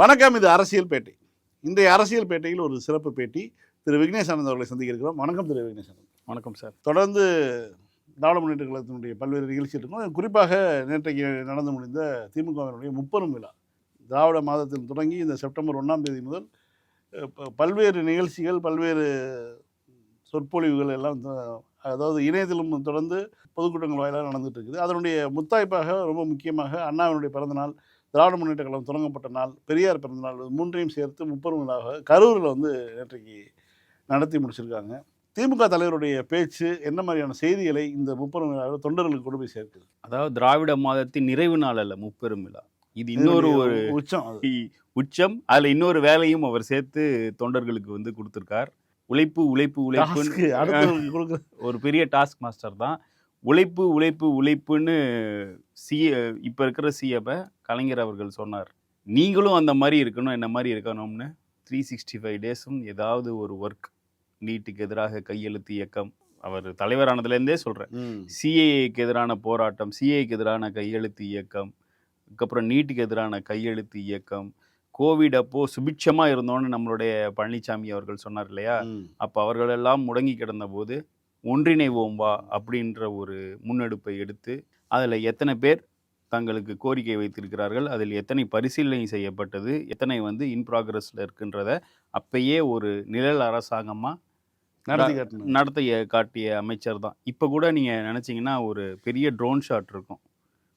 வணக்கம் இது அரசியல் பேட்டை. இன்றைய அரசியல் பேட்டையில் ஒரு சிறப்பு பேட்டி திரு விக்னேஷ் ஆனந்த் அவர்களை சந்திக்க இருக்கிறோம் வணக்கம் திரு விக்னேஷ் ஆனந்த். வணக்கம் சார். தொடர்ந்து திராவிட முன்னேற்ற கழகத்தினுடைய பல்வேறு நிகழ்ச்சிகள் இருக்கும் குறிப்பாக நேற்றைக்கு நடந்து முடிந்த திமுகவினுடைய முப்பெரும் விழா திராவிட மாதத்தில் தொடங்கி இந்த செப்டம்பர் ஒன்றாம் தேதி முதல் பல்வேறு நிகழ்ச்சிகள் பல்வேறு சொற்பொழிவுகள் எல்லாம் அதாவது இணையத்திலும் தொடர்ந்து பொதுக்கூட்டங்கள் வாயிலாக நடந்துட்டு இருக்குது. அதனுடைய முத்தாய்ப்பாக ரொம்ப முக்கியமாக அண்ணாவினுடைய பிறந்தநாள் திராவிட முன்னேற்ற கழகம் தொடங்கப்பட்ட நாள் பெரியார் பிறந்தநாள் இது மூன்றையும் சேர்த்து முப்பெரும் விழாக கரூரில் வந்து நேற்றைக்கு நடத்தி முடிச்சிருக்காங்க. திமுக தலைவருடைய பேச்சு என்ன மாதிரியான செய்திகளை இந்த முப்பெரும் விழாவில் தொண்டர்களுக்கு கொண்டு போய் சேர்க்குது? அதாவது திராவிட மாதத்தின் நிறைவு நாள் அல்ல முப்பெரும் விழா. இது இன்னொரு ஒரு உச்சம் உச்சம். அதுல இன்னொரு வேலையும் அவர் சேர்த்து தொண்டர்களுக்கு வந்து கொடுத்திருக்கார். உழைப்பு உழைப்பு உழைப்பு ஒரு பெரிய டாஸ்க் மாஸ்டர் தான். உழைப்பு உழைப்பு உழைப்புன்னு சி இப்போ இருக்கிற சிஎப்பை கலைஞர் அவர்கள் சொன்னார் நீங்களும் அந்த மாதிரி இருக்கணும் என்ன மாதிரி இருக்கணும்னு த்ரீ சிக்ஸ்டி ஃபைவ் டேஸும் ஏதாவது ஒரு ஒர்க் நீட்டுக்கு எதிராக கையெழுத்து இயக்கம் அவர் தலைவரானதுலேருந்தே சொல்கிறேன். சிஏஏக்கு எதிரான போராட்டம் சிஏக்கு எதிரான கையெழுத்து இயக்கம் அதுக்கப்புறம் நீட்டுக்கு எதிரான கையெழுத்து இயக்கம் கோவிட் அப்போ சுபிட்சமாக இருந்தோன்னு நம்மளுடைய பழனிசாமி அவர்கள் சொன்னார் இல்லையா. அப்போ அவர்களெல்லாம் முடங்கி கிடந்த போது ஒன்றிணைவோம் வா அப்படின்ற ஒரு முன்னெடுப்பை எடுத்து அதில் எத்தனை பேர் தங்களுக்கு கோரிக்கை வைத்திருக்கிறார்கள். அதில் எத்தனை பரிசீலனை செய்யப்பட்டது? எத்தனை வந்து இன் ப்ராக்ரஸில் இருக்குன்றத அப்பயே ஒரு நிழல் அரசாங்கமாக நடத்தி நடத்திய காட்டிய அமைச்சர் தான். இப்போ கூட நீங்கள் நினச்சிங்கன்னா ஒரு பெரிய ட்ரோன் ஷாட் இருக்கும்.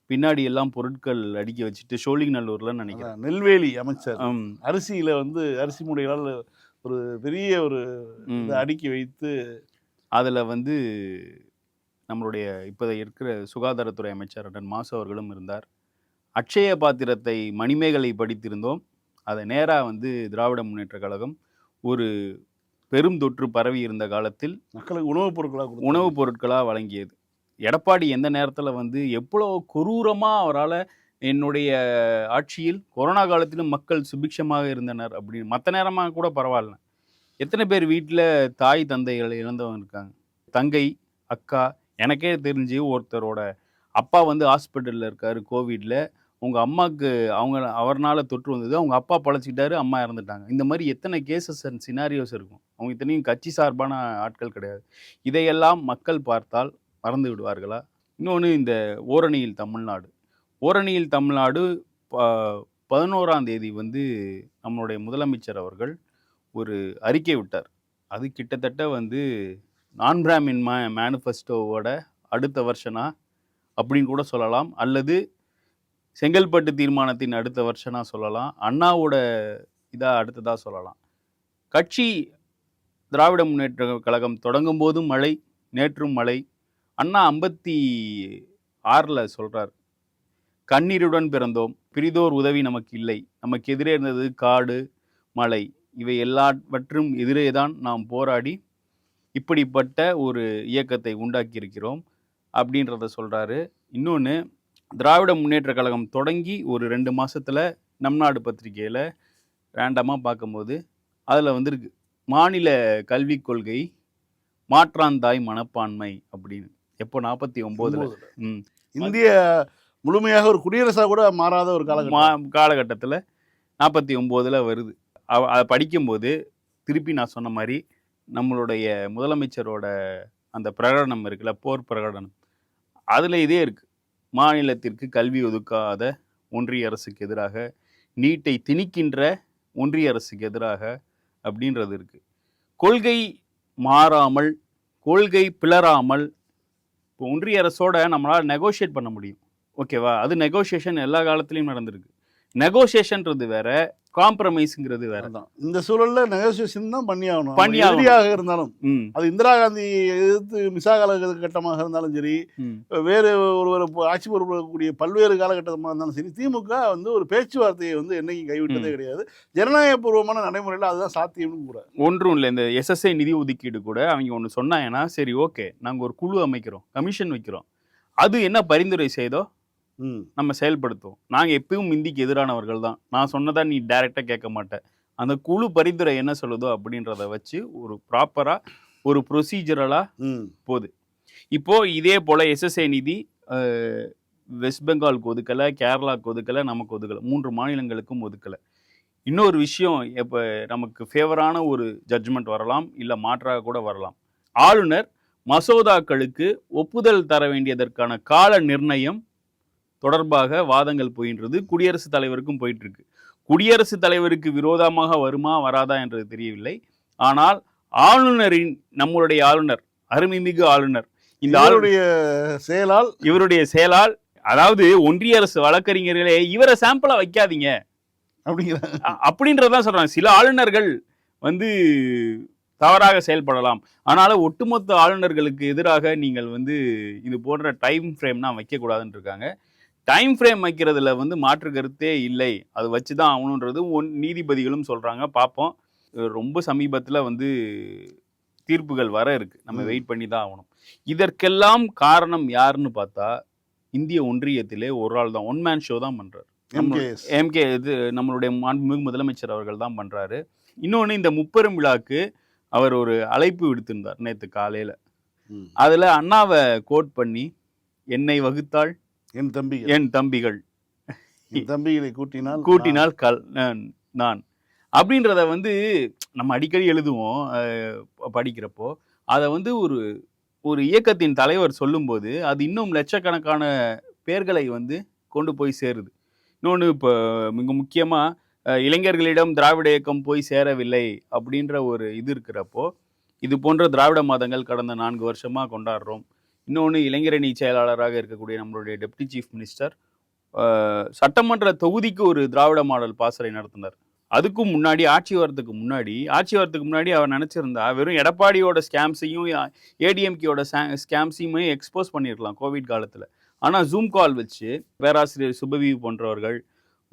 பின்னாடி எல்லாம் பொருட்கள் அடுக்கி வச்சுட்டு சோழிங்கநல்லூரில் நினைக்கிறேன். நெல்வேலி அமைச்சர். அரிசியில வந்து அரிசி மூடைகளால் ஒரு பெரிய ஒரு அடுக்கி வைத்து அதில் வந்து நம்மளுடைய இப்போ இருக்கிற சுகாதாரத்துறை அமைச்சர் அண்ணன் மாசு அவர்களும் இருந்தார். அட்சய பாத்திரத்தை மணிமேகலை படித்திருந்தோம். அதை நேராக வந்து திராவிட முன்னேற்ற கழகம் ஒரு பெரும் தொற்று பரவி இருந்த காலத்தில் மக்களுக்கு உணவுப் பொருட்களாக உணவுப் பொருட்களாக வழங்கியது. எடப்பாடி எந்த நேரத்தில் வந்து எவ்வளோ கொரூரமாக அவரால் என்னுடைய ஆட்சியில் கொரோனா காலத்திலும் மக்கள் சுபிக்ஷமாக இருந்தனர் அப்படின்னு மற்ற நேரமாக கூட பரவாயில்ல. எத்தனை பேர் வீட்டில் தாய் தந்தைகள் இழந்தவங்க இருக்காங்க. தங்கை அக்கா எனக்கே தெரிஞ்சு ஒருத்தரோட அப்பா வந்து ஹாஸ்பிட்டலில் இருக்கார் கோவிடில். உங்கள் அம்மாவுக்கு அவங்க அவர்னால் தொற்று வந்தது. அவங்க அப்பா பழச்சிக்கிட்டாரு அம்மா இறந்துட்டாங்க. இந்த மாதிரி எத்தனை கேசஸ் அண்ட் சினாரியோஸ் இருக்கும். அவங்க இத்தனையும் கட்சி சார்பான ஆட்கள் கிடையாது. இதையெல்லாம் மக்கள் பார்த்தால் மறந்து விடுவார்களா? இன்னொன்று இந்த ஓரணியில் தமிழ்நாடு. ஓரணியில் தமிழ்நாடு ப- பதினோராம் தேதி வந்து நம்மளுடைய முதலமைச்சர் அவர்கள் ஒரு அறிக்கை விட்டார். அது கிட்டத்தட்ட வந்து நான் பிராமின் மே மேனிஃபெஸ்டோவோட அடுத்த வருஷனா? அப்படின்னு கூட சொல்லலாம். அல்லது செங்கல்பட்டு தீர்மானத்தின் அடுத்த வருஷனா சொல்லலாம். அண்ணாவோட இதாக அடுத்ததாக சொல்லலாம். கட்சி திராவிட முன்னேற்ற கழகம் தொடங்கும் போதும் மழை நேற்றும் மழை. அண்ணா ஐம்பத்தி ஆறில் சொல்கிறார் கண்ணீருடன் பிறந்தோம் பிரிதோர் உதவி நமக்கு இல்லை. நமக்கு எதிரே இருந்தது காடு மலை. இவை எல்லாவற்றும் எதிரே தான் நாம் போராடி இப்படிப்பட்ட ஒரு இயக்கத்தை உண்டாக்கியிருக்கிறோம் அப்படின்றத சொல்கிறாரு இன்னொன்று திராவிட முன்னேற்ற கழகம் தொடங்கி ஒரு ரெண்டு மாசத்துல நம் நாடு பத்திரிகையில் ரேண்டமாக பார்க்கும்போது அதில் வந்திருக்கு. மாநில கல்விக் கொள்கை மாற்றாந்தாய் மனப்பான்மை அப்படின்னு. எப்போ? நாற்பத்தி ஒம்போதில். இந்திய முழுமையாக ஒரு குடியரசா கூட மாறாத ஒரு காலகட்டம். மா காலகட்டத்தில் நாற்பத்தி ஒம்போதில் வருது அதை படிக்கும்போது திருப்பி நான் சொன்ன மாதிரி நம்மளுடைய முதலமைச்சரோட அந்த பிரகடனம் இருக்குல்ல போர் பிரகடனம். அதில் இதே இருக்குது மாநிலத்திற்கு கல்வி ஒதுக்காத ஒன்றிய அரசுக்கு எதிராக நீட்டை திணிக்கின்ற ஒன்றிய அரசுக்கு எதிராக அப்படின்றது இருக்குது கொள்கை மாறாமல் கொள்கை பிளறாமல் இப்போ ஒன்றிய அரசோட நம்மளால் நெகோஷியேட் பண்ண முடியும். ஓகேவா அது நெகோஷியேஷன் எல்லா காலத்துலேயும் நடந்திருக்கு. நெகோஷியேஷன்றது வேற காம்ப்ரமைஸுங்கிறது வேற. அதான். இந்த சூழல்ல நெகோசியேஷன் தான் பண்ணி ஆகணும் பண்ணி. எதிரியாக இருந்தாலும். அது இந்திரா காந்தி எதிர்த்து மிசா காலகட்டமாக இருந்தாலும் சரி வேறு ஒருவர் ஆட்சி பொறுப்பக்கூடிய பல்வேறு காலகட்டமாக இருந்தாலும் சரி திமுக வந்து ஒரு பேச்சுவார்த்தையை வந்து என்னைக்கும் கைவிட்டதே கிடையாது. ஜனநாயகபூர்வமான நடைமுறையில் அதுதான் சாத்தியம்னு கூட. ஒன்றும் இல்லை. இந்த எஸ்எஸ்ஐ நிதி ஒதுக்கீடு கூட அவங்க ஒன்று சொன்னாங்கன்னா சரி ஓகே. நாங்கள் ஒரு குழு அமைக்கிறோம். கமிஷன் வைக்கிறோம். அது என்ன பரிந்துரை செய்தோ நம்ம செயல்படுத்துவோம். நாங்கள் எப்பயும் இந்திக்கு எதிரானவர்கள் தான். நான் சொன்னதா நீ டைரெக்டாக கேட்க மாட்டேன் அந்த குழு பரிந்துரை என்ன சொல்லுதோ அப்படின்றத வச்சு ஒரு ப்ராப்பராக ஒரு ப்ரொசீஜரலாக போகுது. இப்போது இதே போல் எஸ்எஸ்ஐ நிதி வெஸ்ட் பெங்காலுக்கு ஒதுக்கலை கேரளாவுக்கு ஒதுக்கலை நமக்கு ஒதுக்கலை. மூன்று மாநிலங்களுக்கும் ஒதுக்கலை. இன்னொரு விஷயம் இப்போ நமக்கு ஃபேவரான ஒரு ஜட்ஜ்மெண்ட் வரலாம் இல்லை மாற்றாக கூட வரலாம். ஆளுநர் மசோதாக்களுக்கு ஒப்புதல் தர வேண்டியதற்கான கால நிர்ணயம் தொடர்பாக வாதங்கள் போயின்றது குடியரசுத் தலைவருக்கும் போயிட்டு இருக்கு குடியரசுத் தலைவருக்கு விரோதமாக வருமா வராதா என்றது தெரியவில்லை. ஆனால் ஆளுநரின் நம்மளுடைய ஆளுநர் அருமைமிகு ஆளுநர் இந்த அவருடைய செயலால் இவருடைய செயலால் அதாவது ஒன்றிய அரசு வழக்கறிஞர்களே இவரை சாம்பிளா வைக்காதீங்க. அப்படிங்கிற அப்படின்றதான் சொல்றாங்க. சில ஆளுநர்கள் வந்து தவறாக செயல்படலாம். ஆனாலும் ஒட்டுமொத்த ஆளுநர்களுக்கு எதிராக நீங்கள் வந்து இது போன்ற டைம் ஃப்ரேம்னா வைக்கக்கூடாதுன்னு இருக்காங்க. டைம் ஃப்ரேம் வைக்கிறதுல வந்து மாற்று கருத்தே இல்லை. அது வச்சு தான் ஆகணுன்றது ஒன் நீதிபதிகளும் சொல்கிறாங்க பார்ப்போம் ரொம்ப சமீபத்தில் வந்து தீர்ப்புகள் வர இருக்கு. நம்ம. வெயிட் பண்ணி தான் ஆகணும். இதற்கெல்லாம் காரணம் யாருன்னு பார்த்தா இந்திய ஒன்றியத்திலே ஒரு ஆள் தான். ஒன் மேன் ஷோ தான் பண்றாரு. எம்கேஎஸ் எம்கே இது நம்மளுடைய மாண்புமிகு முதலமைச்சர் அவர்கள் தான் பண்றாரு. இன்னொன்று இந்த முப்பெரும் விழாக்கு அவர் ஒரு அழைப்பு விடுத்திருந்தார் நேற்று காலையில. அதுல அண்ணாவை கோட் பண்ணி என்னை வகுத்தாள் என் தம்பி என் தம்பிகள். என் தம்பிகளை கூட்டினால் கூட்டினால் கல் நான் நான். அப்படின்றத வந்து நம்ம அடிக்கடி எழுதுவோம் படிக்கிறப்போ. அதை வந்து ஒரு ஒரு இயக்கத்தின் தலைவர் சொல்லும்போது அது இன்னும் லட்சக்கணக்கான பேர்களை வந்து கொண்டு போய் சேருது. இன்னொன்று இப்போ மிக முக்கியமாக இளைஞர்களிடம் திராவிட இயக்கம் போய் சேரவில்லை அப்படின்ற ஒரு இது இருக்கிறப்போ இது போன்ற திராவிட மாதங்கள் கடந்த நான்கு வருஷமாக கொண்டாடுறோம். இன்னொன்று இளைஞரணி செயலாளராக இருக்கக்கூடிய நம்மளுடைய டெப்டி சீஃப் மினிஸ்டர் சட்டமன்ற தொகுதிக்கு ஒரு திராவிட மாடல் பாசறை நடத்தினார். அதுக்கும் முன்னாடி ஆட்சி வரதுக்கு முன்னாடி ஆட்சி வரதுக்கு முன்னாடி அவர் நினச்சிருந்தா வெறும் எடப்பாடியோட ஸ்கேம்ஸையும் ஏடிஎம்கேயோட ஸ்கேம்ஸையுமே எக்ஸ்போஸ் பண்ணியிருக்கலாம் கோவிட் காலத்தில். ஆனால் ஜூம் கால் வச்சு பேராசிரியர் சுபவி போன்றவர்கள்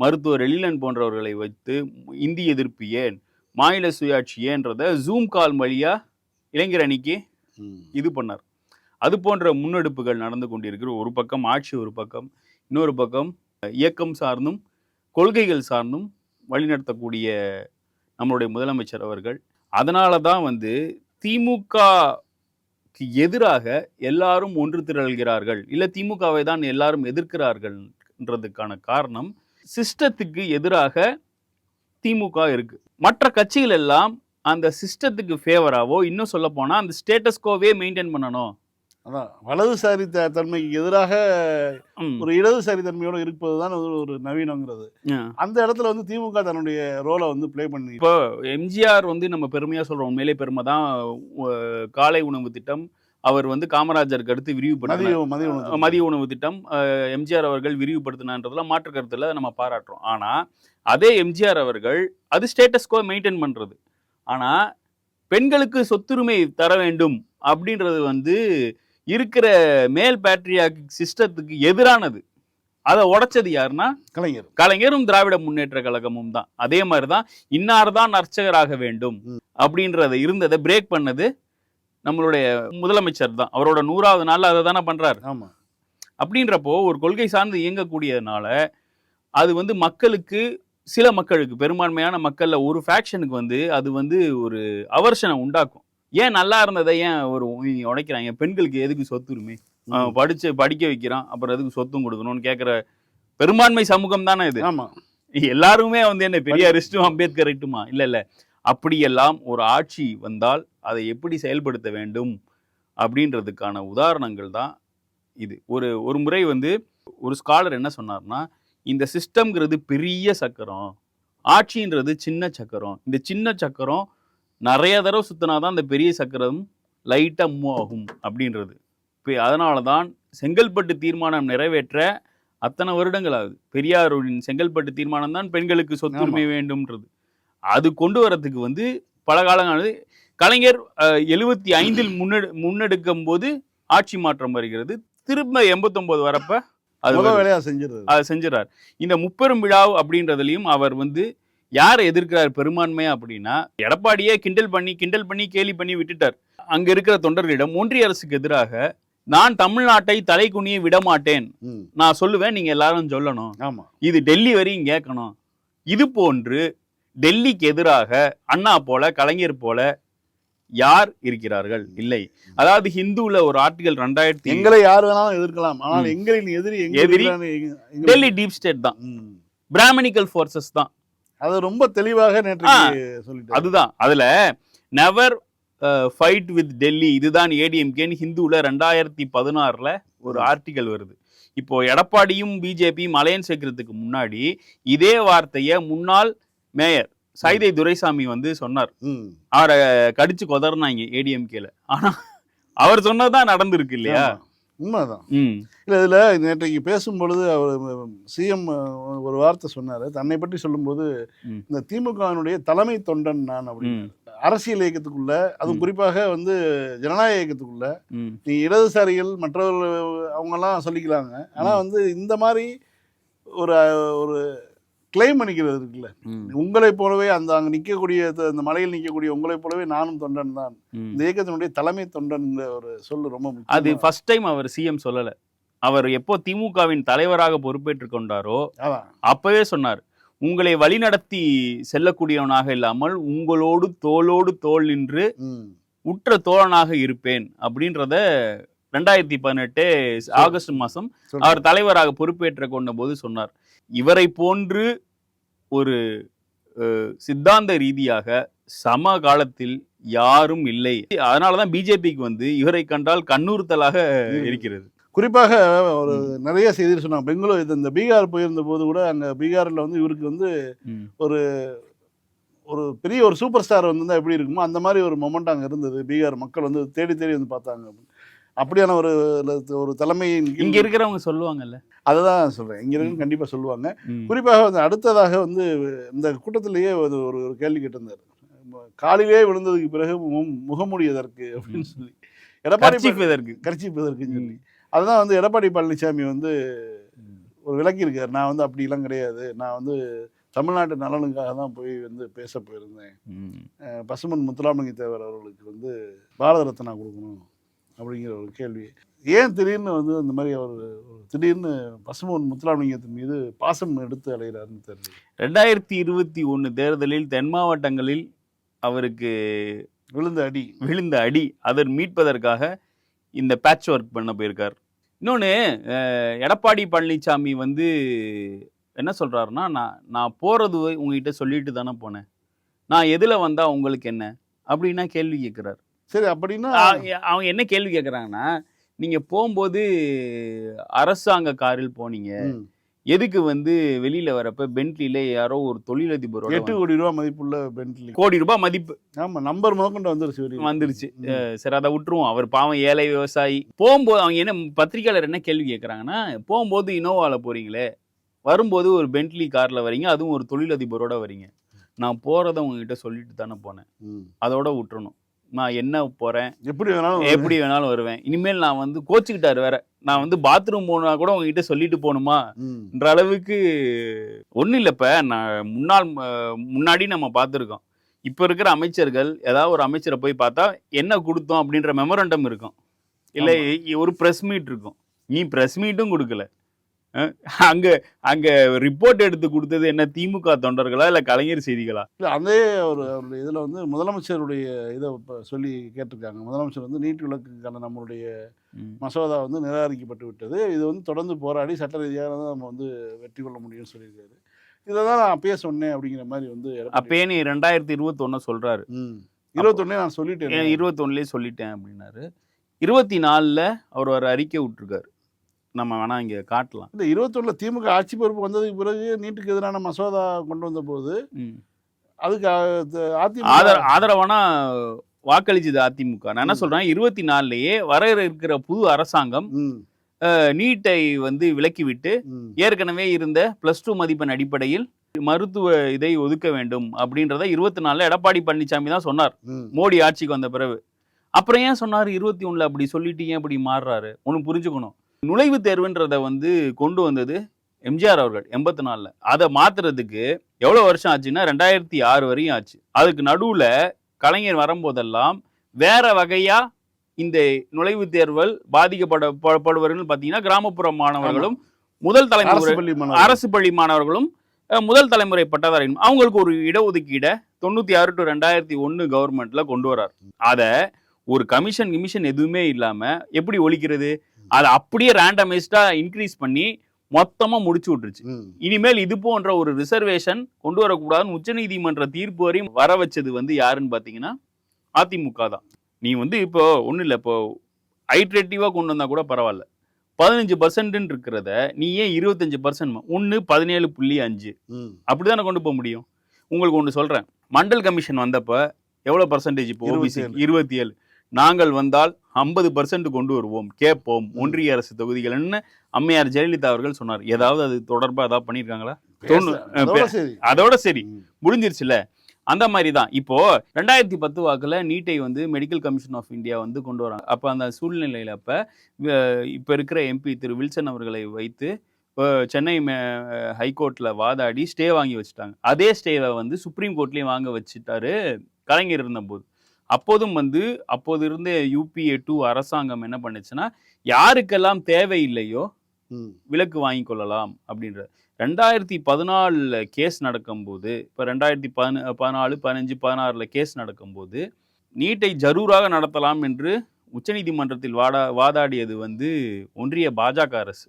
மருத்துவர் எழிலன் போன்றவர்களை வைத்து இந்தி எதிர்ப்பு ஏன் மாநில சுயாட்சி ஏன்றதை ஜூம் கால் வழியாக இளைஞர் அணிக்கு. இது பண்ணார். அது போன்ற முன்னெடுப்புகள் நடந்து கொண்டிருக்கிற ஒரு பக்கம் ஆட்சி ஒரு பக்கம் இன்னொரு பக்கம் இயக்கம் சார்ந்தும் கொள்கைகள் சார்ந்தும் வழிநடத்தக்கூடிய நம்மளுடைய முதலமைச்சர் அவர்கள். அதனால தான் வந்து திமுகக்கு எதிராக எல்லாரும் ஒன்று திரள்கிறார்கள். இல்லை திமுகவை தான் எல்லாரும் எதிர்க்கிறார்கள்ன்றதுக்கான காரணம் சிஸ்டத்துக்கு எதிராக திமுக இருக்கு. மற்ற கட்சிகள் எல்லாம் அந்த சிஸ்டத்துக்கு ஃபேவராகவோ இன்னும் சொல்ல அந்த ஸ்டேட்டஸ்கோவே மெயின்டைன் பண்ணணும். அதான் வலதுசாரி த- தன்மைக்கு எதிராக. ஒரு இடதுசாரி தன்மையோட இருப்பது தான் ஒரு நவீனங்கிறது. ஆ. அந்த இடத்துல வந்து திமுக தன்னுடைய ரோலை வந்து ப்ளே பண்ணி இப்போ எம்ஜிஆர் வந்து நம்ம பெருமையா சொல்றோம். உண்மையிலே பெருமை தான். காலை உணவு திட்டம். அவர் வந்து காமராஜருக்கு அடுத்து விரிவு மதிய உணவு திட்டம். எம்ஜிஆர் அவர்கள் விரிவுபடுத்தினான்றதுல மாற்று கருத்துல நம்ம பாராட்டுறோம். ஆனா அதே எம்ஜிஆர் அவர்கள் அது ஸ்டேட்டஸ்கோ மெயின்டைன் பண்றது. ஆனா பெண்களுக்கு சொத்துரிமை தர வேண்டும் அப்படின்றது வந்து இருக்கிற மேல் பேட்ரியாக் சிஸ்டத்துக்கு எதிரானது. அதை உடைச்சது யாருன்னா? கலைஞர். கலைஞரும் திராவிட முன்னேற்ற கழகமும் தான். அதே மாதிரி தான் இன்னார் தான் அர்ச்சகராக வேண்டும். அப்படின்றத இருந்ததை பிரேக் பண்ணது நம்மளுடைய முதலமைச்சர் தான். அவரோட நூறாவது நாள்ல அதை தானே பண்றாரு. ஆமா. அப்படின்றப்போ ஒரு கொள்கை சார்ந்து இயங்கக்கூடியதுனால அது வந்து மக்களுக்கு சில மக்களுக்கு பெரும்பான்மையான மக்கள்ல ஒரு ஃபேக்ஷனுக்கு வந்து அது வந்து ஒரு அவர்ஷனை உண்டாக்கும். ஏன் நல்லா இருந்ததை ஏன் ஒரு உடைக்கிறாங்க பெண்களுக்கு எதுக்கு சொத்துரிமை அவன் படிச்சு படிக்க வைக்கிறான் அப்புறம் எதுக்கு சொத்தும் கொடுக்கணும்னு கேட்குற பெரும்பான்மை சமூகம் தானே இது. ஆமா. எல்லாருமே வந்து என்ன பெரிய அரிஸ்டும் அம்பேத்கர் ரைட்டுமா இல்ல இல்ல. அப்படியெல்லாம் ஒரு ஆட்சி வந்தால் அதை எப்படி செயல்படுத்த வேண்டும் அப்படின்றதுக்கான உதாரணங்கள் தான் இது. ஒரு ஒரு முறை வந்து ஒரு ஸ்காலர் என்ன சொன்னார்னா இந்த சிஸ்டம்ங்கிறது பெரிய சக்கரம் ஆட்சின்றது சின்ன சக்கரம். இந்த சின்ன சக்கரம் நிறைய தடவை சுத்தினாதான் இந்த பெரிய சக்கரம் லைட்டாக மூவ் ஆகும் அப்படின்றது. இப்போ அதனால தான் செங்கல்பட்டு தீர்மானம் நிறைவேற்ற அத்தனை வருடங்கள் ஆகுது பெரியாரின் செங்கல்பட்டு தீர்மானம் தான் பெண்களுக்கு சொத்துரிமை வேண்டும்ன்றது. அது கொண்டு வரதுக்கு வந்து பல காலங்களானது கலைஞர் எழுபத்தி ஐந்தில் முன்னெடு முன்னெடுக்கும் போது ஆட்சி மாற்றம் வருகிறது. திரும்ப எண்பத்தொன்பது வரப்ப அது முதல் வருது. வேலையா செஞ்சிருது அதை செஞ்சுறார் இந்த முப்பெரும் விழா அப்படின்றதுலயும் அவர் வந்து யாரை எதிர்க்கிறார் பெரும்பான்மையா அப்படின்னா எடப்பாடியே கிண்டல் பண்ணி கிண்டல் பண்ணி கேலி பண்ணி விட்டுட்டார். அங்க இருக்கிற தொண்டர்களிடம் ஒன்றிய அரசுக்கு எதிராக நான் தமிழ்நாட்டை தலை குனிய விட மாட்டேன். நான் சொல்லுவேன் நீங்க எல்லாரும் சொல்லணும். ஆமா. இது டெல்லி வரையும் கேட்கணும். இது போன்று டெல்லிக்கு எதிராக அண்ணா போல கலைஞர் போல யார் இருக்கிறார்கள்? இல்லை. அதாவது ஹிந்துல ஒரு ஆர்டிகல் ரெண்டாயிரத்தி எங்களை யார் வேணாலும் எதிர்க்கலாம். ஆனால். எங்களின் எதிரி எதிரி டெல்லி டீப் ஸ்டேட் தான். பிராமணிக்கல் ஃபோர்ஸஸ் தான். அதை ரொம்ப தெளிவாக நேற்றைக்கு சொல்லிட்டாரு. அதுதான். அதுல நெவர் ஃபைட் வித் டெல்லி இதுதான் ஏடிஎம்கேன்னு ஹிந்துவில் ரெண்டாயிரத்தி பதினாறுல ஒரு ஆர்டிகல் வருது. இப்போ எடப்பாடியும் பிஜேபியும் அலையன்ஸ் வைக்கிறதுக்கு முன்னாடி இதே வார்த்தையை முன்னாள் மேயர் சைதை துரைசாமி வந்து சொன்னார். அவரை கடிச்சு கொதறினாங்க ஏடிஎம்கேல ஆனா அவர் சொன்னதுதான் நடந்திருக்கு இல்லையா. உண்மைதான். இல்லை இதில் நேற்றைக்கு பேசும் பொழுது அவர் சிஎம் ஒரு வார்த்தை சொன்னார். தன்னை பற்றி சொல்லும்போது. இந்த திமுகவினுடைய தலைமை தொண்டன் நான் அப்படின்னு அரசியல் இயக்கத்துக்குள்ள அதுவும். குறிப்பாக வந்து ஜனநாயக இயக்கத்துக்குள்ள நீ இடதுசாரிகள் மற்றவர்கள் அவங்கெல்லாம் சொல்லிக்கலாங்க. ஆனால். வந்து இந்த மாதிரி ஒரு ஒரு கிளைம் பண்ணிக்கிறது இருக்குல்ல. ம். உங்களைப் போலவே அந்த அங்கே நிற்கக்கூடிய அந்த மலையில் நிற்கக்கூடிய உங்களைப் போலவே நானும் தொண்டன் தான். இந்த இயக்கத்தினுடைய தலைமை தொண்டன்ங்கிற ஒரு சொல்லு ரொம்ப அது ஃபர்ஸ்ட் டைம் அவர் சிஎம் சொல்லல. அவர் எப்போ திமுகவின் தலைவராக பொறுப்பேற்றுக் கொண்டாரோ அப்பவே சொன்னார் உங்களை வழிநடத்தி செல்லக்கூடியவனாக இல்லாமல் உங்களோடு தோளோடு தோள் நின்று உற்ற தோழனாக இருப்பேன் அப்படின்றத ரெண்டாயிரத்தி பதினெட்டு ஆகஸ்ட் மாதம். அவர் தலைவராக பொறுப்பேற்ற கொண்ட போது சொன்னார். இவரை போன்று ஒரு சித்தாந்த ரீதியாக சம காலத்தில் யாரும் இல்லை. அதனாலதான் பிஜேபிக்கு வந்து இவரை கண்டால் கண்ணூறுத்தலாக இருக்கிறது. குறிப்பாக ஒரு நிறைய செய்திகள் சொன்னாங்க. பெங்களூர் இது இந்த பீகார் போயிருந்த போது கூட அங்கே பீகாரில் வந்து இவருக்கு வந்து. ஒரு ஒரு பெரிய ஒரு சூப்பர் ஸ்டார் வந்திருந்தா எப்படி இருக்குமோ அந்த மாதிரி ஒரு மொமெண்ட் அங்கே இருந்தது. பீகார் மக்கள் வந்து தேடி தேடி வந்து பார்த்தாங்க. அப்படியான ஒரு ஒரு கீழ் இங்க இருக்கிறவங்க சொல்லுவாங்கல்ல. அதை தான் சொல்கிறேன் இங்கே இருக்கு கண்டிப்பாக சொல்லுவாங்க. குறிப்பாக வந்து அடுத்ததாக வந்து இந்த கூட்டத்திலேயே ஒரு ஒரு கேள்வி கேட்டிருந்தார். காலிலே விழுந்ததுக்கு பிறகு முகம் முகமூடி எதற்கு அப்படின்னு சொல்லி. எடப்பாடி எதற்கு கர்ச்சிப் எதற்குன்னு சொல்லி. அதுதான் வந்து எடப்பாடி பழனிசாமி வந்து ஒரு விளக்கி இருக்கார் நான் வந்து அப்படிலாம் கிடையாது. நான் வந்து தமிழ்நாட்டு நலனுக்காக தான் போய் வந்து பேச போயிருந்தேன். பசுமன் முத்துராமலிங்க தேவர் அவர்களுக்கு வந்து பாரத ரத்னா கொடுக்கணும். அப்படிங்கிற ஒரு கேள்வி. ஏன் திடீர்னு வந்து இந்த மாதிரி அவர் திடீர்னு பசுமன் முத்துராமலிங்கத்தின் மீது பாசம் எடுத்து அலைகிறாருன்னு தெரியல. ரெண்டாயிரத்தி இருபத்தி ஒண்ணு தேர்தலில் தென் மாவட்டங்களில் அவருக்கு விழுந்த அடி. விழுந்த அடி. அதை மீட்பதற்காக இந்த பேட்ச் ஒர்க் பண்ண போயிருக்கார். இன்னொன்று எடப்பாடி பழனிசாமி வந்து என்ன சொல்றாருன்னா நான் நான் போறது உங்ககிட்ட சொல்லிட்டு தானே போனேன். நான் எதுல வந்தா உங்களுக்கு என்ன? அப்படின்னா கேள்வி கேட்கிறார் சரி அப்படின்னா அவங்க என்ன கேள்வி கேட்குறாங்கன்னா நீங்க போகும்போது அரசாங்க காரில் போனீங்க. எதுக்கு வந்து வெளியில வரப்ப பென்ட்லில யாரோ ஒரு தொழிலதிபரோட எட்டு கோடி ரூபா மதிப்புள்ள பென்ட்லி. கோடி ரூபாய் மதிப்பு. ஆமா நம்பர் முதற்கொண்டு வந்துருச்சு. வந்துருச்சு. சரி அதை விட்டுருவோம். அவர் பாவம் ஏழை விவசாயி. போகும்போது அவங்க என்ன பத்திரிக்கையாளர் என்ன கேள்வி கேட்குறாங்கன்னா போகும்போது இனோவாவில் போறீங்களே? வரும்போது ஒரு பென்ட்லி கார்ல வரீங்க அதுவும் ஒரு தொழிலதிபரோட வரீங்க. நான் போறதை உங்ககிட்ட சொல்லிட்டு தானே போனேன். அதோட விட்டுறணும். நான் என்ன போறேன்? எப்படி வேணாலும் எப்படி வேணாலும் வருவேன். இனிமேல் நான் வந்து கோச்சுக்கிட்டாரு வேற. நான் வந்து பாத்ரூம் போனா கூட உங்ககிட்ட சொல்லிட்டு போகணுமா? என்ற அளவுக்கு ஒன்றும் இல்லை இப்போ. நான் முன்னாள் முன்னாடி நம்ம பார்த்துருக்கோம். இப்போ இருக்கிற அமைச்சர்கள் ஏதாவது ஒரு அமைச்சரை போய் பார்த்தா என்ன கொடுத்தோம் அப்படின்ற மெமரண்டம் இருக்கும். இல்லை ஒரு ப்ரெஸ் மீட் இருக்கும். நீ ப்ரெஸ் மீட்டும் கொடுக்கல. அங்க அங்க ரிப்போர்ட் எடுத்து கொடுத்தது என்ன திமுக தொண்டர்களா இல்லை கலைஞர் செய்திகளா? இல்ல அதே ஒரு அவருடைய இதில் வந்து முதலமைச்சருடைய இதை சொல்லி கேட்டிருக்காங்க. முதலமைச்சர் வந்து நீட் விளக்குக்கான நம்மளுடைய மசோதா வந்து நிராகரிக்கப்பட்டு விட்டது. இது வந்து தொடர்ந்து போராடி சட்ட ரீதியாக தான் நம்ம வந்து வெற்றி கொள்ள முடியும்னு சொல்லியிருக்காரு. இதை தான் நான் அப்பயே சொன்னேன் அப்படிங்கிற மாதிரி வந்து அப்பயே நீ ரெண்டாயிரத்தி இருபத்தொன்னு சொல்றாரு? ம். இருபத்தொன்னே நான் சொல்லிட்டேன். இருபத்தொன்னுலேயே சொல்லிட்டேன் அப்படின்னாரு. இருபத்தி நாலில் அவர் ஒரு அறிக்கை விட்டுருக்காரு. நம்ம வேணா இங்க காட்டலாம். இந்த இருபத்தொன்னில் திமுக ஆட்சி பொறுப்பு வந்ததுக்கு பிறகு நீட்டுக்கு எதிரான மசோதா கொண்டு வந்த போது. அதுக்கு அதிமுக ஆதர ஆதரவானா வாக்களிச்சது அதிமுக. நான் என்ன சொல்றேன் இருபத்தி நாலுலயே வர இருக்கிற புது அரசாங்கம் நீட்டை வந்து விலக்கிவிட்டு ஏற்கனவே இருந்த பிளஸ் டூ மதிப்பெண் அடிப்படையில் மருத்துவ இதை ஒதுக்க வேண்டும் அப்படின்றத இருபத்தி நாலுல எடப்பாடி பழனிசாமி தான் சொன்னார். மோடி ஆட்சிக்கு வந்த பிறகு. அப்புறம் ஏன் சொன்னார் இருபத்தி ஒண்ணுல அப்படி சொல்லிட்டு ஏன் அப்படி மாறுறாரு? ஒன்று புரிஞ்சுக்கணும். நுழைவுத் தேர்வுன்றதை வந்து கொண்டு வந்தது எம்ஜிஆர் அவர்கள் எண்பத்தி நாலில். அதை மாத்துறதுக்கு எவ்வளோ வருஷம் ஆச்சுன்னா ரெண்டாயிரத்தி ஆறு வரையும் ஆச்சு. அதுக்கு நடுவில் கலைஞர் வரும்போதெல்லாம் வேற வகையா இந்த நுழைவுத் தேர்வுகள் பாதிக்கப்பட ப- படுபவர்கள் பார்த்தீங்கன்னா கிராமப்புற மாணவர்களும் முதல் தலைமுறை. அரசு பள்ளி மாணவர்களும். முதல் தலைமுறை பட்டதாரிகளும் அவங்களுக்கு ஒரு இடஒதுக்கீடை தொண்ணூத்தி ஆறு டு ரெண்டாயிரத்தி ஒன்று கவர்மெண்ட்ல கொண்டு வரார். அதை ஒரு கமிஷன் கிமிஷன் எதுவுமே இல்லாம எப்படி ஒழிக்கிறது? அதை அப்படியே ரேண்டமைஸ்டா இன்க்ரீஸ் பண்ணி மொத்தமா முடிச்சு விட்டுருச்சு. இனிமேல் இது போன்ற ஒரு ரிசர்வேஷன் கொண்டு வரக்கூடாதுன்னு உச்சநீதிமன்ற தீர்ப்பு வரையும் வர வச்சது வந்து யாருன்னு பார்த்தீங்கன்னா அதிமுக தான். நீ வந்து இப்போ ஒன்றும் இல்லை இப்போ ஐட்ரேட்டிவாக கொண்டு வந்தா கூட பரவாயில்ல. பதினஞ்சு பர்சன்ட்னு இருக்கிறத நீ ஏன் இருபத்தஞ்சு பர்சன்ட் ஒன்று பதினேழு புள்ளி அஞ்சு. ம். அப்படி தானே கொண்டு போக முடியும்? உங்களுக்கு ஒன்று சொல்கிறேன் மண்டல் கமிஷன் வந்தப்ப எவ்வளோ பர்சன்டேஜ் இப்போ ஓபிசி 27. இருபத்தி ஏழு? நாங்கள் வந்தால் ஐம்பது பர்சன்ட் கொண்டு வருவோம். கேட்போம். ஒன்றிய அரசு தொகுதிகள்னு அம்மையார் ஜெயலலிதா அவர்கள் சொன்னார். ஏதாவது அது தொடர்பாக ஏதாவது பண்ணியிருக்காங்களா? அதோட சரி. முடிஞ்சிருச்சுல. அந்த மாதிரி தான் இப்போ ரெண்டாயிரத்தி பத்து வாக்கில் நீட்டை வந்து மெடிக்கல் கமிஷன் ஆஃப் இந்தியா வந்து கொண்டு வராங்க. அப்போ அந்த சூழ்நிலையில் அப்போ இப்போ இருக்கிற எம்பி திரு வில்சன் அவர்களை வைத்து சென்னை ஹைகோர்ட்டில் வாதாடி ஸ்டே வாங்கி வச்சுட்டாங்க. அதே ஸ்டேவை வந்து சுப்ரீம் கோர்ட்லேயும் வாங்க வச்சுட்டாரு கலைஞர் இருந்தபோது. அப்போதும் வந்து அப்போது இருந்த யூபிஏ டூ அரசாங்கம் என்ன பண்ணுச்சுன்னா யாருக்கெல்லாம் தேவையில்லையோ. விலக்கு வாங்கி கொள்ளலாம் அப்படின்ற ரெண்டாயிரத்தி பதினாலில் கேஸ் நடக்கும்போது இப்போ ரெண்டாயிரத்தி பதின பதினாலு பதினஞ்சு பதினாறில் கேஸ் நடக்கும்போது நீட்டை ஜரூராக நடத்தலாம் என்று உச்சநீதிமன்றத்தில் வாடா வாதாடியது வந்து ஒன்றிய பாஜக அரசு.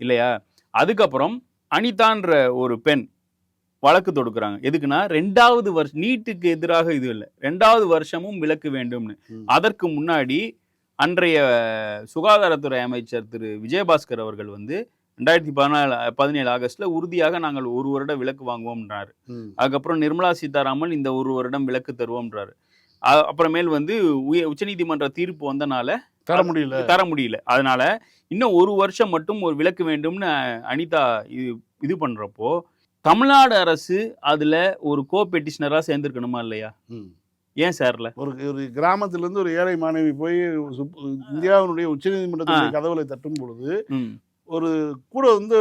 இல்லையா அதுக்கப்புறம் அனிதான்ற ஒரு பெண் வழக்கு தொடுக்குறாங்க. எதுக்குன்னா ரெண்டாவது வருஷம் நீட்டுக்கு எதிராக இது இல்லை. ரெண்டாவது வருஷமும் விலக்கு வேண்டும்னு. அதற்கு முன்னாடி அன்றைய சுகாதாரத்துறை அமைச்சர் திரு. விஜயபாஸ்கர் அவர்கள் வந்து ரெண்டாயிரத்தி பதினாலு பதினேழு ஆகஸ்ட்ல உறுதியாக நாங்கள் ஒரு வருடம் விலக்கு வாங்குவோம்ன்றாரு. அதுக்கப்புறம் நிர்மலா சீதாராமன் இந்த ஒரு வருடம் விலக்கு தருவோம்ன்றாரு. அப்புறமேல் வந்து உய உச்சநீதிமன்ற தீர்ப்பு வந்தனால தர முடியல. தர முடியல. அதனால இன்னும் ஒரு வருஷம் மட்டும் ஒரு விலக்கு வேண்டும்னு அனிதா இது இது பண்றப்போ தமிழ்நாடு அரசு அதுல ஒரு கோ பெட்டிஷனரா சேர்ந்திருக்கணுமா இல்லையா. ஏன் சேரல? ஒரு ஒரு கிராமத்துல இருந்து ஒரு ஏழை மாணவி போய் இந்தியாவினுடைய உச்சநீதிமன்றத்தினுடைய கதவுகளை தட்டும் பொழுது ஒரு கூட வந்து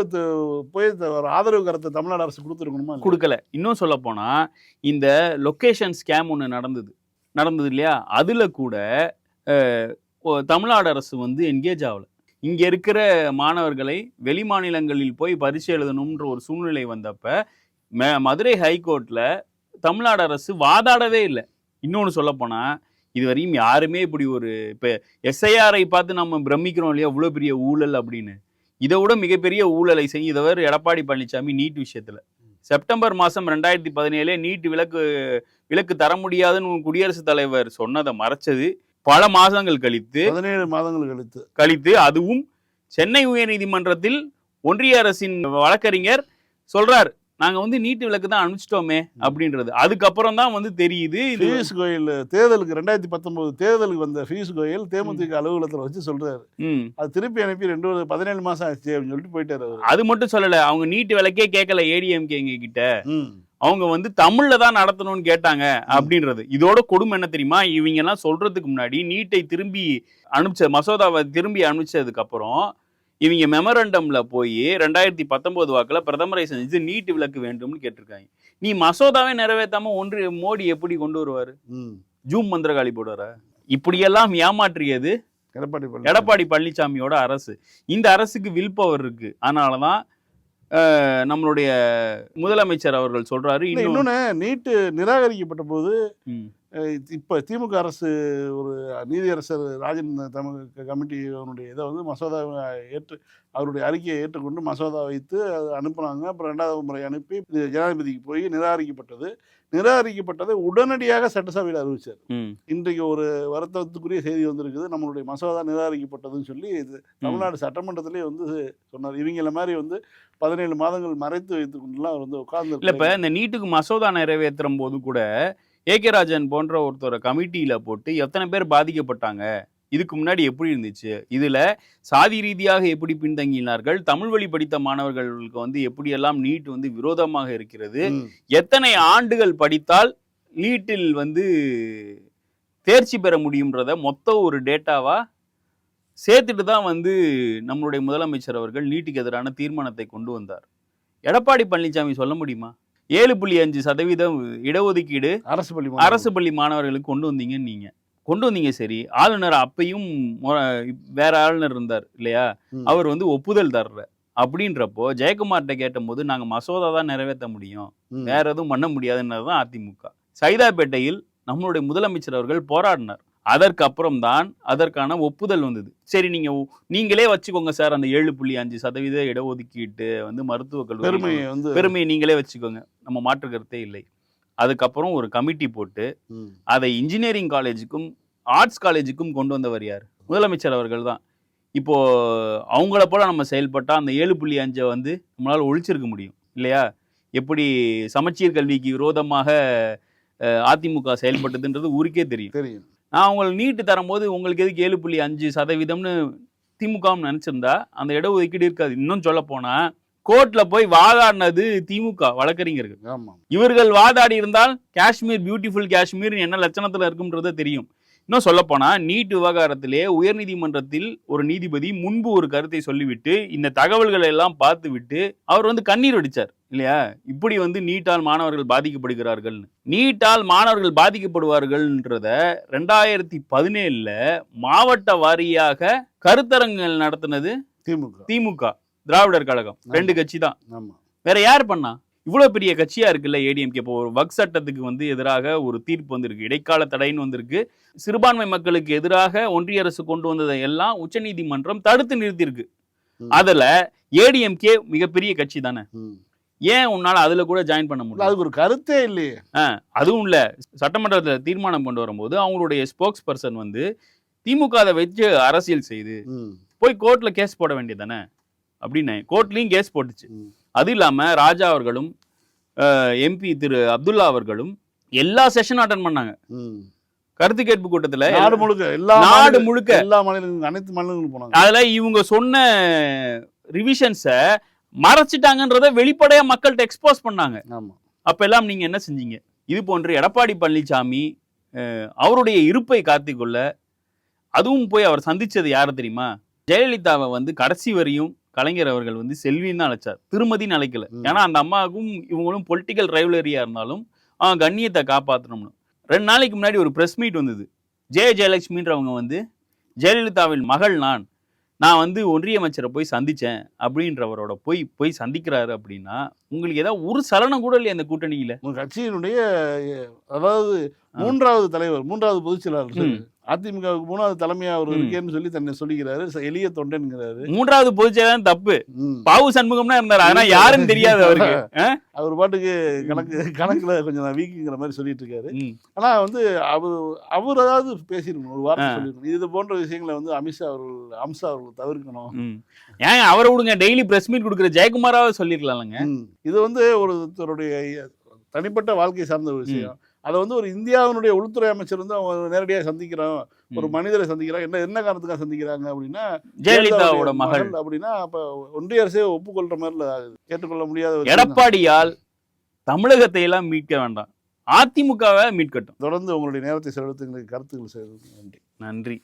போய் ஒரு ஆதரவு கரத்தை தமிழ்நாடு அரசு கொடுத்துருக்கணுமா? கொடுக்கல. இன்னும் சொல்ல போனா இந்த லொக்கேஷன் ஸ்கேம் ஒன்று நடந்தது. நடந்தது இல்லையா? அதுல கூட தமிழ்நாடு அரசு வந்து என்கேஜ் ஆகல. இங்கே இருக்கிற மாணவர்களை வெளி மாநிலங்களில் போய் பரீட்சை எழுதணும்ன்ற ஒரு சூழ்நிலை வந்தப்ப மதுரை ஹைகோர்ட்டில் தமிழ்நாடு அரசு வாதாடவே இல்லை. இன்னொன்று சொல்லப்போனால் இதுவரையும் யாருமே இப்படி ஒரு இப்போ எஸ்ஐஆரை பார்த்து நம்ம பிரமிக்கிறோம் இல்லையா இவ்வளோ பெரிய ஊழல் அப்படின்னு. இதை விட மிகப்பெரிய ஊழலை செய்தவர் எடப்பாடி பழனிசாமி நீட் விஷயத்தில். செப்டம்பர் மாதம் ரெண்டாயிரத்தி பதினேழு நீட் விலக்கு விலக்கு தர முடியாதுன்னு குடியரசுத் தலைவர் சொன்னதை மறைச்சது பல மாதங்கள் கழித்து பதினேழு மாதங்கள் கழித்து. கழித்து அதுவும் சென்னை உயர்நீதிமன்றத்தில் ஒன்றிய அரசின் வழக்கறிஞர் சொல்றார். நாங்க வந்து நீட்டு விலக்கு தான் அனுப்பிச்சிட்டோமே அப்படின்றது. அதுக்கப்புறம் தான் வந்து தெரியுது பியூஷ் கோயல் தேர்தலுக்கு ரெண்டாயிரத்தி பத்தொன்பது தேர்தலுக்கு வந்த பியூஷ் கோயல் தேமுதிக அலுவலகத்துல வச்சு சொல்றாரு. அது திருப்பி அனுப்பி ரெண்டு ஒரு பதினேழு மாசம் ஆச்சு அப்படின்னு சொல்லிட்டு போயிட்டாரு அவரு. அது மட்டும் சொல்லல அவங்க நீட் விலக்கே கேட்கல ஏடிஎம்கே எங்க கிட்ட. அவங்க வந்து தமிழ்ல தான் நடத்தணும்னு கேட்டாங்க அப்படின்றது. இதோட கொடுமை என்ன தெரியுமா? இவங்க எல்லாம் சொல்றதுக்கு முன்னாடி நீட்டை திரும்பி அனுப்பிச்ச மசோதாவை திரும்பி அனுப்பிச்சதுக்கு அப்புறம் இவங்க மெமரண்டம்ல போய் ரெண்டாயிரத்தி பத்தொன்பது வாக்குல பிரதமரை செஞ்சு நீட்டு விலக்கு வேண்டும்னு கேட்டிருக்காங்க. நீ மசோதாவே நிறைவேத்தாம ஒன்று மோடி எப்படி கொண்டு வருவாரு. ஜூம் மந்திரகாளி போடுவாரா? இப்படியெல்லாம் ஏமாற்றியது எடப்பாடி. எடப்பாடி பழனிசாமியோட அரசு. இந்த அரசுக்கு வில் பவர் இருக்கு. அதனாலதான் அஹ், நம்மளுடைய முதலமைச்சர் அவர்கள் சொல்றாரு. இன்னொன்னு நீட்டு நிராகரிக்கப்பட்ட போது இப்ப திமுக அரசு ஒரு நீதியரசர் ராஜன் தமிழ் கமிட்டி அவருடைய இதை வந்து மசோதாவை ஏற்று அவருடைய அறிக்கையை ஏற்றுக்கொண்டு மசோதா வைத்து அது அனுப்புனாங்க. அப்புறம் ரெண்டாவது முறை அனுப்பி ஜனாதிபதிக்கு போய் நிராகரிக்கப்பட்டது. நிராகரிக்கப்பட்டதை உடனடியாக சட்டசபையில் அறிவிச்சார். ம். இன்றைக்கு ஒரு வருத்தத்துக்குரிய செய்தி வந்திருக்குது. நம்மளுடைய மசோதா நிராகரிக்கப்பட்டதுன்னு சொல்லி இது தமிழ்நாடு சட்டமன்றத்திலே வந்து சொன்னார். இவங்கள மாதிரி வந்து பதினேழு மாதங்கள் மறைத்து வைத்துக் கொண்டுலாம் அவர் வந்து உட்கார்ந்து இல்ல இப்ப இந்த நீட்டுக்கு மசோதா நிறைவேற்றும் போது கூட ஏகே ராஜன் போன்ற ஒருத்தரை கமிட்டியில போட்டு எத்தனை பேர் பாதிக்கப்பட்டாங்க? இதுக்கு முன்னாடி எப்படி இருந்துச்சு? இதுல சாதி ரீதியாக எப்படி பின்தங்கினார்கள்? தமிழ் வழி படித்த மாணவர்களுக்கு வந்து எப்படியெல்லாம் நீட் வந்து விரோதமாக இருக்கிறது. எத்தனை ஆண்டுகள் படித்தால் நீட்டில் வந்து தேர்ச்சி பெற முடியும்ன்றத மொத்த ஒரு டேட்டாவா சேர்த்துட்டு தான் வந்து நம்மளுடைய முதலமைச்சர் அவர்கள் நீட்டுக்கு எதிரான தீர்மானத்தை கொண்டு வந்தார். எடப்பாடி பழனிசாமி சொல்ல முடியுமா? ஏழு புள்ளி அஞ்சு சதவீதம் இடஒதுக்கீடு அரசு பள்ளி அரசு பள்ளி மாணவர்களுக்கு கொண்டு வந்தீங்கன்னு நீங்க. கொண்டு வந்தீங்க சரி. ஆளுநர் அப்பையும் வேற ஆளுநர் இருந்தார் இல்லையா. அவர் வந்து ஒப்புதல் தர்ற. அப்படின்றப்போ ஜெயக்குமார்கிட்ட கேட்டபோது நாங்க மசோதா தான் நிறைவேற்ற முடியும். வேற எதுவும் பண்ண முடியாதுன்றது தான் அதிமுக. சைதாப்பேட்டையில் நம்மளுடைய முதலமைச்சர் அவர்கள் போராடினார். அதற்கு அப்புறம் தான் அதற்கான ஒப்புதல் வந்தது. சரி நீங்க நீங்களே வச்சுக்கோங்க சார் அந்த ஏழு புள்ளி அஞ்சு சதவீத இடஒதுக்கீட்டு வந்து மருத்துவக் கல்லூரி பெருமையை வந்து பெருமையை நீங்களே வச்சுக்கோங்க. நம்ம மாற்று கருத்தே இல்லை. அதுக்கப்புறம் ஒரு கமிட்டி போட்டு அதை இன்ஜினியரிங் காலேஜுக்கும் ஆர்ட்ஸ் காலேஜுக்கும் கொண்டு வந்தவர் யார்? முதலமைச்சர் அவர்கள் தான். இப்போ அவங்கள போல நம்ம செயல்பட்டா அந்த ஏழு புள்ளி அஞ்சை வந்து நம்மளால ஒழிச்சிருக்க முடியும் இல்லையா? எப்படி சமச்சீர் கல்விக்கு விரோதமாக அதிமுக செயல்பட்டதுன்றது ஊருக்கே தெரியும். தெரியும். நான் உங்களுக்கு நீட்டு தரும்போது உங்களுக்கு எதுக்கு ஏழு புள்ளி அஞ்சு சதவீதம்னு திமுகன்னு நினைச்சிருந்தா அந்த இடஒதுக்கீடு இருக்காது. இன்னும் சொல்ல போனா கோர்ட்ல போய் வாதாடினது திமுக வழக்கறிஞர்கள். ஆமா இவர்கள் வாதாடி இருந்தால் காஷ்மீர் பியூட்டிஃபுல் காஷ்மீர் என்ன லட்சணத்துல இருக்கும்ன்றது தெரியும். இன்னும் சொல்லப்போனா நீட் விவகாரத்திலே உயர்நீதிமன்றத்தில் ஒரு நீதிபதி முன்பு ஒரு கருத்தை சொல்லிவிட்டு இந்த தகவல்களை எல்லாம் பார்த்து விட்டு அவர் வந்து கண்ணீர் வடிச்சார் இல்லையா? இப்படி வந்து நீட்டால் மாணவர்கள் பாதிக்கப்படுகிறார்கள். நீட்டால் மாணவர்கள் பாதிக்கப்படுவார்கள்ன்றத ரெண்டாயிரத்தி பதினேழுல மாவட்ட வாரியாக கருத்தரங்குகள் நடத்தினது திமுக. திமுக திராவிடர் கழகம் ரெண்டு கட்சி தான். ஆமா. வேற யார் பண்ணா? இவ்வளவு பெரிய கட்சியா இருக்குல்ல ஏடிஎம்கே இப்போ ஒரு வக் சட்டத்துக்கு வந்து எதிராக ஒரு தீர்ப்பு வந்திருக்கு. இடைக்கால தடைன்னு வந்திருக்கு. சிறுபான்மை மக்களுக்கு எதிராக ஒன்றிய அரசு கொண்டு வந்ததை எல்லாம் உச்சநீதிமன்றம் தடுத்து நிறுத்தியிருக்கு. அதுல ஏடிஎம்கே மிகப்பெரிய கட்சி தானே. ஏன் உன்னால அதுல கூட ஜாயின் பண்ண முடியல? அதுக்கு ஒரு கருத்தே இல்லையே. அதுவும் இல்ல. சட்டமன்றத்துல தீர்மானம் கொண்டு வரும்போது அவங்களுடைய ஸ்போக்ஸ் பர்சன் வந்து திமுக அதை வச்சு அரசியல் செய்து போய் கோர்ட்ல கேஸ் போட வேண்டியதானே அப்படின்னு கோர்ட்லயும் கேஸ் போட்டுச்சு. அது இல்லாம ராஜா அவர்களும் எம்பி திரு அப்துல்லா அவர்களும் எல்லா செஷனும் அட்டன் பண்ணாங்க. கருத்து கேட்பு கூட்டத்துல நாடு முழுக்க எல்லா நாடு முழுக்க. எல்லா மாநிலங்களும் அனைத்து மாநிலங்களும் போனாங்க. அதுல இவங்க சொன்ன ரிவிஷன்ஸ மறைச்சிட்டாங்கன்றத வெளிப்படையா மக்கள்கிட்ட எக்ஸ்போஸ் பண்ணாங்க. ஆமா. அப்ப எல்லாம் நீங்க என்ன செஞ்சீங்க? இது போன்று எடப்பாடி பழனிசாமி அவருடைய இருப்பை காத்திக்கொள்ள அதுவும் போய் அவர் சந்திச்சது யாரு தெரியுமா? ஜெயலலிதாவை வந்து கடைசி வரையும் கலைஞர் அவர்கள் வந்து செல்வின்னு அழைச்சார். திருமதின்னு அழைக்கல. ஏன்னா அந்த அம்மாவுக்கும் இவங்களும் பொலிட்டிக்கல் ரைவலரியா இருந்தாலும் கண்ணியத்தை காப்பாற்றணும்னு ரெண்டு நாளைக்கு முன்னாடி ஒரு பிரஸ் மீட் வந்தது. ஜெய ஜெயலட்சுமின்றவங்க வந்து ஜெயலலிதாவின் மகள் நான். நான் வந்து ஒன்றிய அமைச்சரை போய் சந்திச்சேன். அப்படின்றவரோட போய் போய் சந்திக்கிறாரு அப்படின்னா உங்களுக்கு ஏதாவது ஒரு சலனம் கூட இல்லையா அந்த கூட்டணியில? உங்க கட்சியினுடைய அதாவது மூன்றாவது தலைவர் மூன்றாவது பொதுச் செயலாளர் அதிமுகவுக்கு மூணாவது தலைமையா அவர் ம். இருக்கேன்னு சொல்லி தன்னை சொல்லிக்கிறாரு எளிய தொண்டன்கிறாரு மூன்றாவது பொதுச்செயலாளர் தப்பு. பாவு சண்முகம்னா இருந்தாரு ஆனா யாருன்னு தெரியாது அவருக்கு? அவர் பாட்டுக்கு கணக்கு கணக்குல கொஞ்சம் வீக்குங்கிற மாதிரி சொல்லிட்டு இருக்காரு ம். ஆனா வந்து அவர் அவர் ஏதாவது பேசியிருக்கணும் ஒரு வார்த்தை. சொல்லியிருக்கணும் இது போன்ற விஷயங்களை வந்து அமித்ஷா அவர்கள் அம்சா அவர்கள் தவிர்க்கணும். ஏன் அவரை விடுங்க டெய்லி பிரஸ் மீட் கொடுக்குற ஜெயக்குமாராவது சொல்லிருக்கலாம்லங்க ம். இது வந்து ஒருத்தருடைய தனிப்பட்ட வாழ்க்கை சார்ந்த ஒரு விஷயம் அதை வந்து ஒரு இந்தியாவினுடைய உள்துறை அமைச்சர் வந்து அவங்க நேரடியாக சந்திக்கிறோம் ஒரு. மனிதரை சந்திக்கிறோம் என்ன என்ன காரணத்துக்காக சந்திக்கிறாங்க அப்படின்னா ஜெயலலிதாவோட மகள். அப்படின்னா அப்ப ஒன்றிய அரசே ஒப்புக்கொள்ற மாதிரி ஏற்றுக்கொள்ள முடியாத. எடப்பாடியால் தமிழகத்தை எல்லாம் மீட்க வேண்டாம். அதிமுகவை மீட்கட்டும். தொடர்ந்து உங்களுடைய நேரத்தை எங்களுக்கு கருத்துக்கள் செய்வது நன்றி. நன்றி.